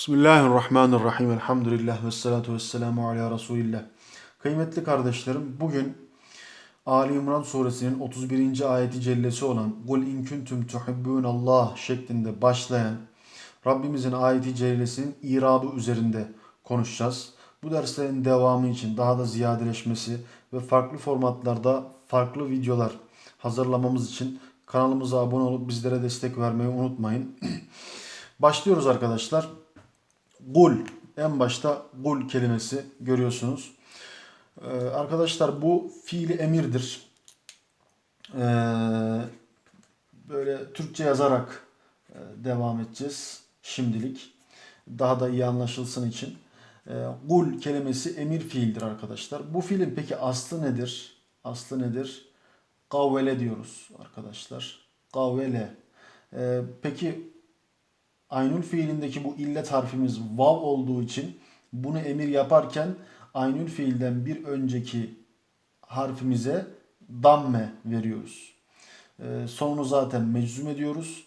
Bismillahirrahmanirrahim. Elhamdülillah ve salatu ve selamu ala Resulillah. Kıymetli kardeşlerim, bugün Ali İmran suresinin 31. ayeti cellesi olan Kul in kuntum Allah şeklinde başlayan Rabbimizin ayeti cellesinin irabı üzerinde konuşacağız. Bu derslerin devamı için daha da ziyadeleşmesi ve farklı formatlarda farklı videolar hazırlamamız için kanalımıza abone olup bizlere destek vermeyi unutmayın. Başlıyoruz arkadaşlar. Gul. En başta gul kelimesi görüyorsunuz. Ee, arkadaşlar bu fiili emirdir. Ee, böyle Türkçe yazarak e, devam edeceğiz şimdilik. Daha da iyi anlaşılsın için. Ee, gul kelimesi emir fiildir arkadaşlar. Bu fiilin peki aslı nedir? Aslı nedir? Kavvele diyoruz arkadaşlar. Kavvele. Ee, peki Aynül fiilindeki bu illet harfimiz vav olduğu için bunu emir yaparken aynül fiilden bir önceki harfimize damme veriyoruz. Ee, sonunu zaten meczum ediyoruz.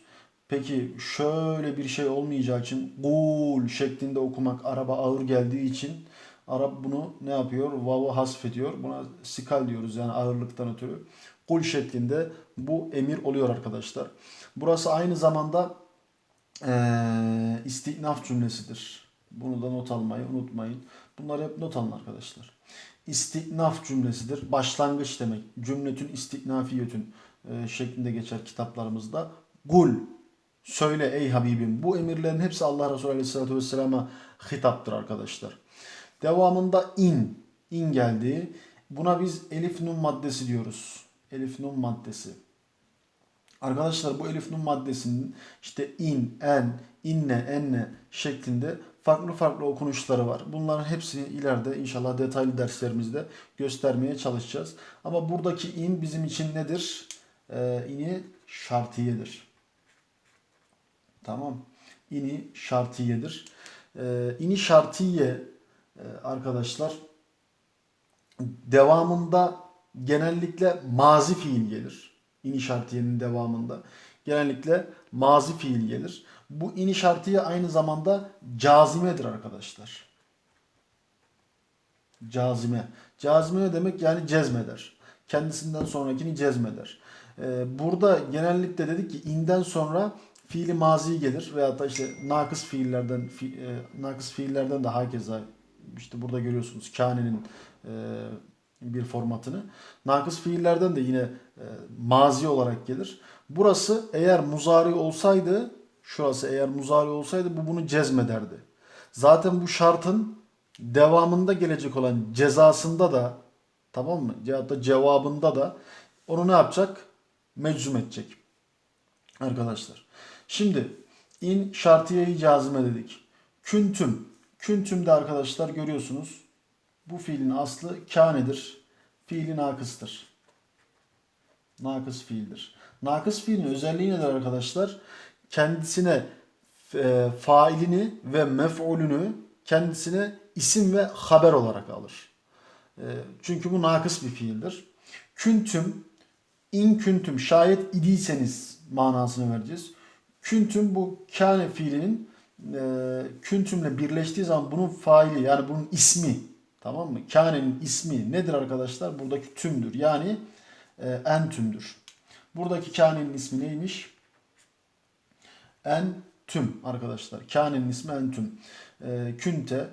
Peki şöyle bir şey olmayacağı için gul şeklinde okumak araba ağır geldiği için Arap bunu ne yapıyor? Vav'ı hasfediyor. Buna sikal diyoruz yani ağırlıktan ötürü. Kul şeklinde bu emir oluyor arkadaşlar. Burası aynı zamanda e, istinaf cümlesidir. Bunu da not almayı unutmayın. Bunlar hep not alın arkadaşlar. İstinaf cümlesidir. Başlangıç demek. Cümletün istinafiyetün e, şeklinde geçer kitaplarımızda. Gul. Söyle ey Habibim. Bu emirlerin hepsi Allah Resulü Aleyhisselatü Vesselam'a hitaptır arkadaşlar. Devamında in. in geldi. Buna biz elif nun maddesi diyoruz. Elif nun maddesi. Arkadaşlar bu elif nun maddesinin işte in, en, inne, enne şeklinde farklı farklı okunuşları var. Bunların hepsini ileride inşallah detaylı derslerimizde göstermeye çalışacağız. Ama buradaki in bizim için nedir? Ee, ini şartiyedir. Tamam. İni şartiyedir. Ee, ini şartiye e, arkadaşlar devamında genellikle mazi fiil gelir ini şartiyenin devamında. Genellikle mazi fiil gelir. Bu ini şartiye aynı zamanda cazimedir arkadaşlar. Cazime. Cazime ne demek? Yani cezmeder. Kendisinden sonrakini cezmeder. Ee, burada genellikle dedik ki inden sonra fiili mazi gelir veya da işte nakıs fiillerden fi, e, nakıs fiillerden de hakeza işte burada görüyorsunuz kanenin e, bir formatını. Nakıs fiillerden de yine e, mazi olarak gelir. Burası eğer muzari olsaydı, şurası eğer muzari olsaydı bu bunu cezmederdi. Zaten bu şartın devamında gelecek olan cezasında da tamam mı? Ya da cevabında da onu ne yapacak? Meczum edecek. Arkadaşlar. Şimdi in şartiyeyi cazime dedik. Küntüm. Küntümde arkadaşlar görüyorsunuz bu fiilin aslı kanedir. Fiili nakıstır. Nakıs fiildir. Nakıs fiilin özelliği nedir arkadaşlar? Kendisine e, failini ve mef'ulünü kendisine isim ve haber olarak alır. E, çünkü bu nakıs bir fiildir. Küntüm, in küntüm şayet idiyseniz manasını vereceğiz. Küntüm bu kâne fiilinin e, küntümle birleştiği zaman bunun faili yani bunun ismi Tamam mı? Kâne'nin ismi nedir arkadaşlar? Buradaki tümdür. Yani e, en tümdür. Buradaki kâne'nin ismi neymiş? En tüm arkadaşlar. Kâne'nin ismi en tüm. E, künte,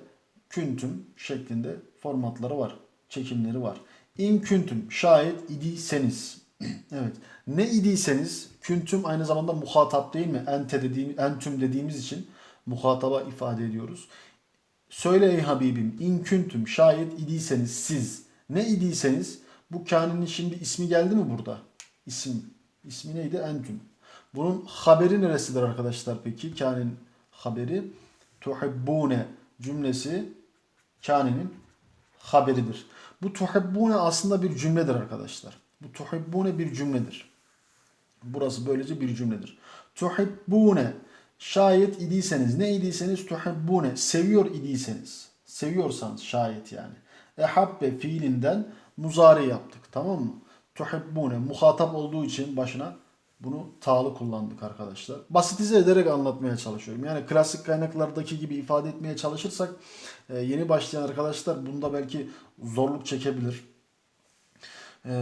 küntüm şeklinde formatları var. Çekimleri var. İn küntüm şayet idiyseniz. evet. Ne idiyseniz küntüm aynı zamanda muhatap değil mi? Ente dediğim, entüm dediğimiz için muhataba ifade ediyoruz. Söyle ey Habibim in küntüm şayet idiyseniz siz ne idiyseniz bu kânenin şimdi ismi geldi mi burada? İsim. İsmi neydi? Entüm. Bunun haberi neresidir arkadaşlar peki? Kânenin haberi tuhibbune cümlesi kânenin haberidir. Bu tuhibbune aslında bir cümledir arkadaşlar. Bu tuhibbune bir cümledir. Burası böylece bir cümledir. Tuhibbune Şayet idiyseniz, ne idiyseniz tuhibbune, seviyor idiyseniz, seviyorsanız şayet yani. Ehabbe fiilinden muzari yaptık tamam mı? Tuhibbune, muhatap olduğu için başına Bunu ta'lı kullandık arkadaşlar. Basitize ederek anlatmaya çalışıyorum. Yani klasik kaynaklardaki gibi ifade etmeye çalışırsak e, yeni başlayan arkadaşlar bunda belki zorluk çekebilir. E,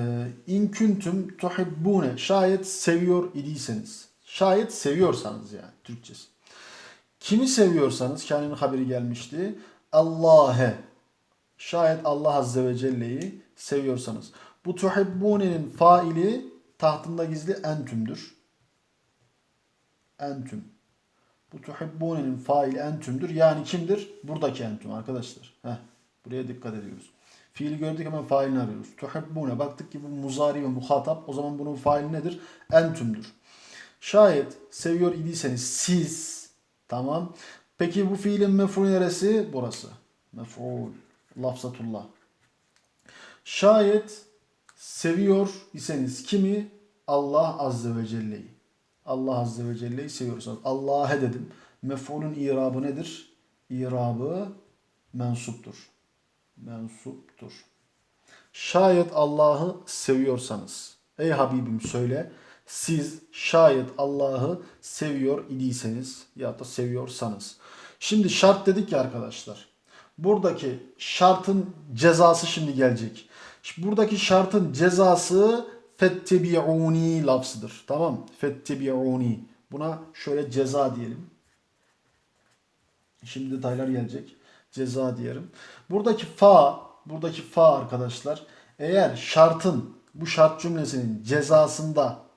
İn küntüm tuhibbune şayet seviyor idiyseniz. Şayet seviyorsanız yani Türkçesi. Kimi seviyorsanız kendinin haberi gelmişti. Allah'e. Şayet Allah Azze ve Celle'yi seviyorsanız. Bu tuhibbune'nin faili tahtında gizli entümdür. Entüm. Bu tuhibbune'nin faili entümdür. Yani kimdir? Buradaki entüm arkadaşlar. Heh, buraya dikkat ediyoruz. Fiili gördük hemen failini arıyoruz. Tuhibbune. Baktık ki bu muzari ve muhatap. O zaman bunun faili nedir? Entümdür. Şayet seviyor idiyseniz siz tamam. Peki bu fiilin mef'ul neresi? Burası. Mef'ul. Lafzatullah. Şayet seviyor iseniz kimi? Allah Azze ve Celle'yi. Allah Azze ve Celle'yi seviyorsanız. Allah'e dedim. Mef'ulün irabı nedir? İrabı mensuptur. Mensuptur. Şayet Allah'ı seviyorsanız. Ey Habibim söyle. Siz şayet Allah'ı seviyor idiyseniz ya da seviyorsanız. Şimdi şart dedik ya arkadaşlar. Buradaki şartın cezası şimdi gelecek. Buradaki şartın cezası fettebi'uni lafzıdır. Tamam Fettebi'uni. Buna şöyle ceza diyelim. Şimdi detaylar gelecek. Ceza diyelim. Buradaki fa, buradaki fa arkadaşlar eğer şartın bu şart cümlesinin cezasında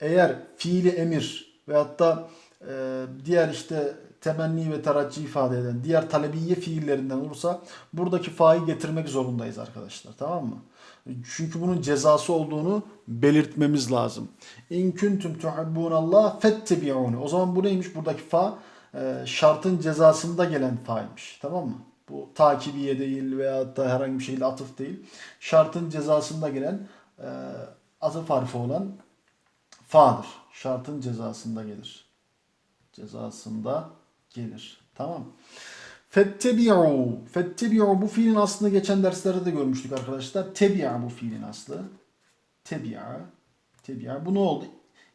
eğer fiili emir veyahut da e, diğer işte temenni ve terakki ifade eden diğer talebiye fiillerinden olursa buradaki fa'yı getirmek zorundayız arkadaşlar. Tamam mı? Çünkü bunun cezası olduğunu belirtmemiz lazım. İn kuntum tuhibbunallah fettebi'uni. O zaman bu neymiş? Buradaki fa e, şartın cezasında gelen fa'ymış. Tamam mı? Bu takibiye değil veya da herhangi bir şekilde atıf değil. Şartın cezasında gelen e, atıf harfi olan fa'dır. Şartın cezasında gelir. Cezasında gelir. Tamam. Fettebi'u. Fettebi'u bu fiilin aslında geçen derslerde de görmüştük arkadaşlar. Tebi'a bu fiilin aslı. Tebi'a. Tebi'a. Bu ne oldu?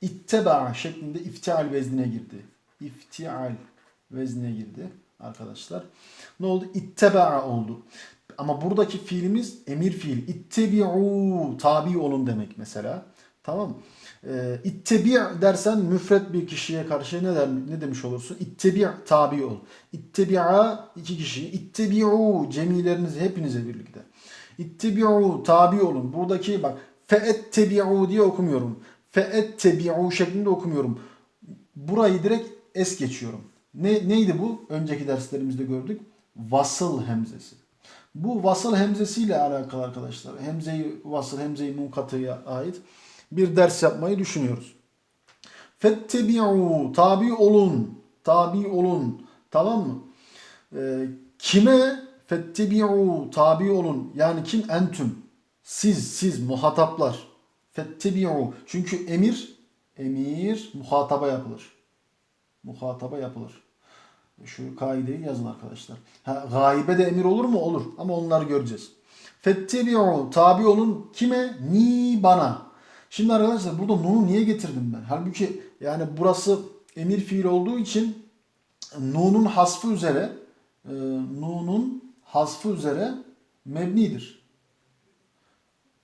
İtteba şeklinde iftial veznine girdi. İftial veznine girdi arkadaşlar. Ne oldu? İtteba oldu. Ama buradaki fiilimiz emir fiil. İttebi'u tabi olun demek mesela. Tamam mı? E, ittebi dersen müfret bir kişiye karşı ne der, ne demiş olursun? İttebi tabi ol. İttebi'a iki kişi. İttebi'u cemileriniz hepinize birlikte. İttebi'u tabi olun. Buradaki bak feettebi'u diye okumuyorum. Feettebi'u şeklinde okumuyorum. Burayı direkt es geçiyorum. Ne, neydi bu? Önceki derslerimizde gördük. Vasıl hemzesi. Bu vasıl hemzesiyle alakalı arkadaşlar. Hemzeyi vasıl, hemzeyi munkatıya ait bir ders yapmayı düşünüyoruz. Fettebi'u tabi olun. Tabi olun. Tamam mı? Ee, kime fettebi'u tabi olun. Yani kim entüm? Siz, siz muhataplar. Fettebi'u. Çünkü emir emir muhataba yapılır. Muhataba yapılır. Şu kaideyi yazın arkadaşlar. Ha, gaibe de emir olur mu? Olur. Ama onları göreceğiz. Fettebi'u tabi olun. Kime? Ni bana. Şimdi arkadaşlar burada nunu niye getirdim ben? Halbuki yani burası emir fiil olduğu için nunun hasfı üzere e, nunun hasfı üzere mebnidir.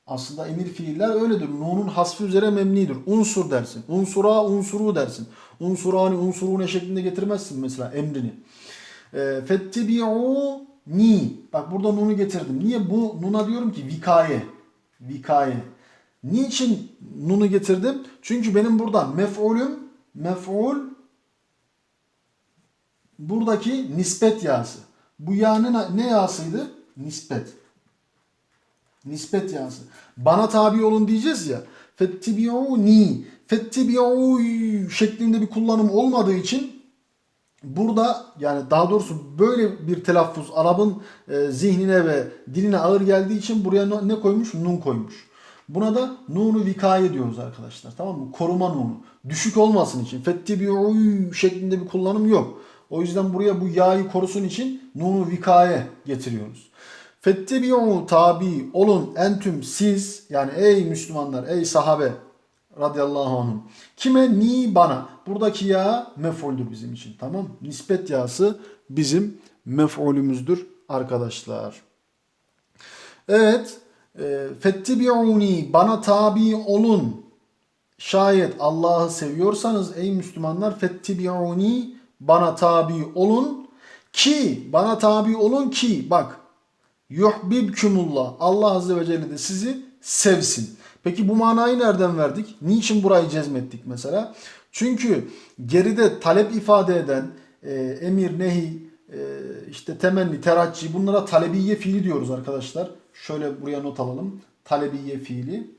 Aslında emir fiiller öyledir. Nunun hasfı üzere mebnidir. Unsur dersin. Unsura, unsuru dersin. Unsurani, unsurune şeklinde getirmezsin mesela emrini. E, Fettebi'u ni. Bak burada nunu getirdim. Niye bu nuna diyorum ki vikaye. Vikaye. Niçin nunu getirdim? Çünkü benim burada mef'ulüm, mef'ul buradaki nispet yağısı. Bu yağının ne yağısıydı? Nispet. Nispet yağısı. Bana tabi olun diyeceğiz ya. Fettibi'uni. Fettibi'u şeklinde bir kullanım olmadığı için burada yani daha doğrusu böyle bir telaffuz Arap'ın e, zihnine ve diline ağır geldiği için buraya ne koymuş? Nun koymuş. Buna da nunu vikaye diyoruz arkadaşlar. Tamam mı? Koruma nunu. Düşük olmasın için. Fettibi'u şeklinde bir kullanım yok. O yüzden buraya bu ya'yı korusun için nunu vikaye getiriyoruz. Fettibi'u tabi olun entüm siz yani ey Müslümanlar ey sahabe radıyallahu anhum. Kime? Ni bana. Buradaki ya mef'uldür bizim için. Tamam Nispet yası bizim mef'ulümüzdür arkadaşlar. Evet. E, Fettibi'uni bana tabi olun. Şayet Allah'ı seviyorsanız ey Müslümanlar fettibi'uni bana tabi olun ki bana tabi olun ki bak yuhbibkumullah Allah azze ve celle de sizi sevsin. Peki bu manayı nereden verdik? Niçin burayı cezmettik mesela? Çünkü geride talep ifade eden e, emir, nehi, işte temenni, terakki bunlara talebiye fiili diyoruz arkadaşlar. Şöyle buraya not alalım. Talebiye fiili.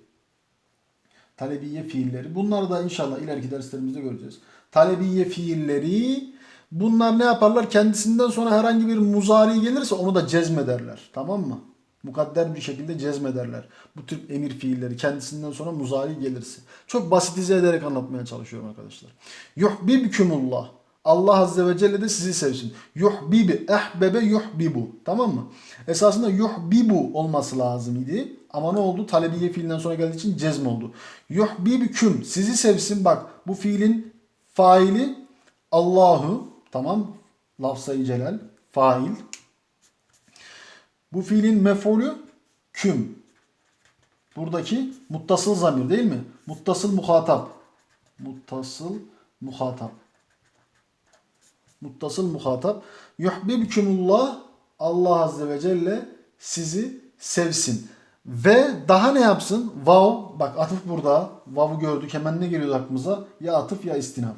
Talebiye fiilleri. Bunları da inşallah ileriki derslerimizde göreceğiz. Talebiye fiilleri bunlar ne yaparlar? Kendisinden sonra herhangi bir muzari gelirse onu da cezmederler. Tamam mı? Mukadder bir şekilde cezmederler. Bu tür emir fiilleri kendisinden sonra muzari gelirse. Çok basitize ederek anlatmaya çalışıyorum arkadaşlar. Yuhbibkumullah. Allah Azze ve Celle de sizi sevsin. Yuhbibi, ehbebe yuhbibu. Tamam mı? Esasında yuhbibu olması lazım idi. Ama ne oldu? Talebiye fiilinden sonra geldiği için cezm oldu. Yuhbibküm. Sizi sevsin. Bak bu fiilin faili Allahu. Tamam. Lafzayı celal. Fail. Bu fiilin mef'ulü küm. Buradaki muttasıl zamir değil mi? Muttasıl muhatap. Muttasıl muhatap. Muttasıl muhatap. Yuhbibkumullah Allah Azze ve Celle sizi sevsin. Ve daha ne yapsın? Vav, bak atıf burada. Vav'u gördük hemen ne geliyor aklımıza? Ya atıf ya istinaf.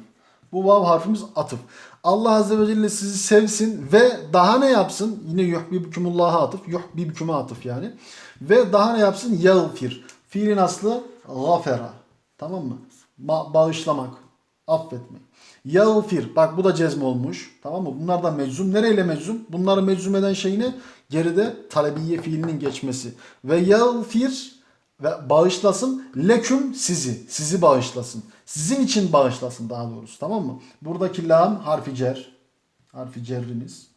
Bu vav harfimiz atıf. Allah Azze ve Celle sizi sevsin ve daha ne yapsın? Yine yuhbibkumullah'a atıf. Yuhbibkuma atıf yani. Ve daha ne yapsın? Yağfir. Fiilin aslı gafera. Tamam mı? Ba- bağışlamak. Affetmek. Yağfir. Bak bu da cezm olmuş. Tamam mı? Bunlar da meczum. Nereyle meczum? Bunları meczum eden şey ne? Geride talebiye fiilinin geçmesi. Ve yağfir ve bağışlasın leküm sizi. Sizi bağışlasın. Sizin için bağışlasın daha doğrusu. Tamam mı? Buradaki lam harfi cer. Harfi cerrimiz.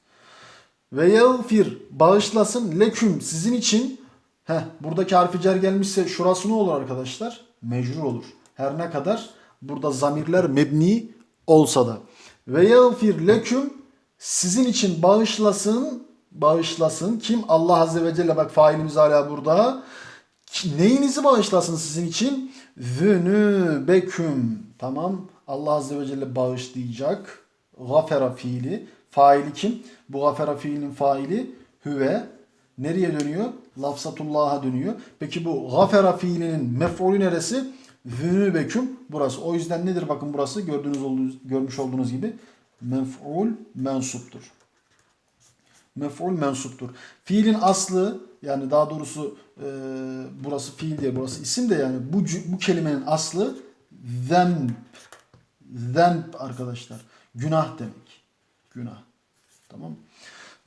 Ve yağfir bağışlasın leküm sizin için. Heh, buradaki harfi cer gelmişse şurası ne olur arkadaşlar? Mecrur olur. Her ne kadar burada zamirler mebni olsa da. Ve yağfir leküm sizin için bağışlasın bağışlasın. Kim? Allah Azze ve Celle bak failimiz hala burada. Neyinizi bağışlasın sizin için? Zünübeküm. Tamam. Allah Azze ve Celle bağışlayacak. Gafera fiili. Faili kim? Bu gafera fiilinin faili hüve. Nereye dönüyor? Lafzatullah'a dönüyor. Peki bu gafera fiilinin mef'ulü neresi? Zünübeküm. Burası. O yüzden nedir bakın burası? Gördüğünüz olduğunuz, görmüş olduğunuz gibi mef'ul mensuptur mef'ul mensuptur. Fiilin aslı yani daha doğrusu e, burası fiil diye burası isim de yani bu bu kelimenin aslı zemp. Zemp arkadaşlar. Günah demek. Günah. Tamam?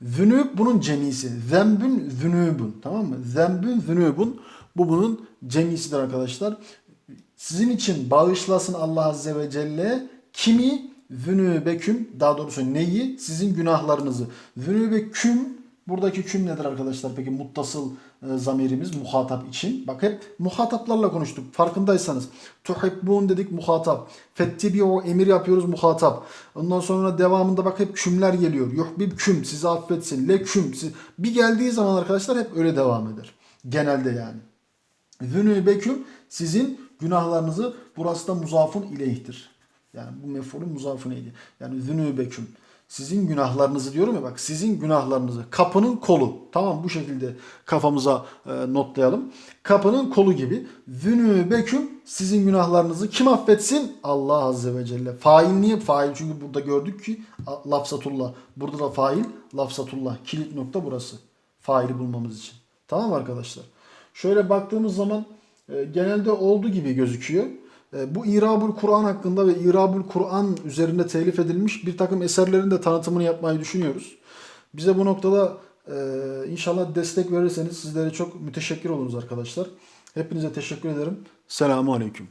Zünüb bunun cemisi. Zembün zünübün. Tamam mı? Zembün zünübün. Bu bunun cemisidir arkadaşlar. Sizin için bağışlasın Allah Azze ve Celle kimi Zünübeküm daha doğrusu neyi? Sizin günahlarınızı. Zünübeküm buradaki küm nedir arkadaşlar? Peki muttasıl e, zamirimiz muhatap için. Bak hep muhataplarla konuştuk. Farkındaysanız. Tuhibbun dedik muhatap. Fettibi o emir yapıyoruz muhatap. Ondan sonra devamında bak hep kümler geliyor. Yuhbib küm sizi affetsin. Le küm. Bir geldiği zaman arkadaşlar hep öyle devam eder. Genelde yani. Zünübeküm sizin günahlarınızı burası da muzafun ileyhtir. Yani bu mef'ulün muzafı neydi? Yani zünübeküm. Sizin günahlarınızı diyorum ya bak sizin günahlarınızı. Kapının kolu. Tamam bu şekilde kafamıza e, notlayalım. Kapının kolu gibi. Zünübeküm sizin günahlarınızı kim affetsin? Allah Azze ve Celle. Fail niye? Fail çünkü burada gördük ki lafzatullah. Burada da fail lafzatullah. Kilit nokta burası. Faili bulmamız için. Tamam arkadaşlar. Şöyle baktığımız zaman genelde olduğu gibi gözüküyor. E, bu İrabul Kur'an hakkında ve İrabul Kur'an üzerinde telif edilmiş bir takım eserlerin de tanıtımını yapmayı düşünüyoruz. Bize bu noktada e, inşallah destek verirseniz sizlere çok müteşekkir oluruz arkadaşlar. Hepinize teşekkür ederim. Selamun Aleyküm.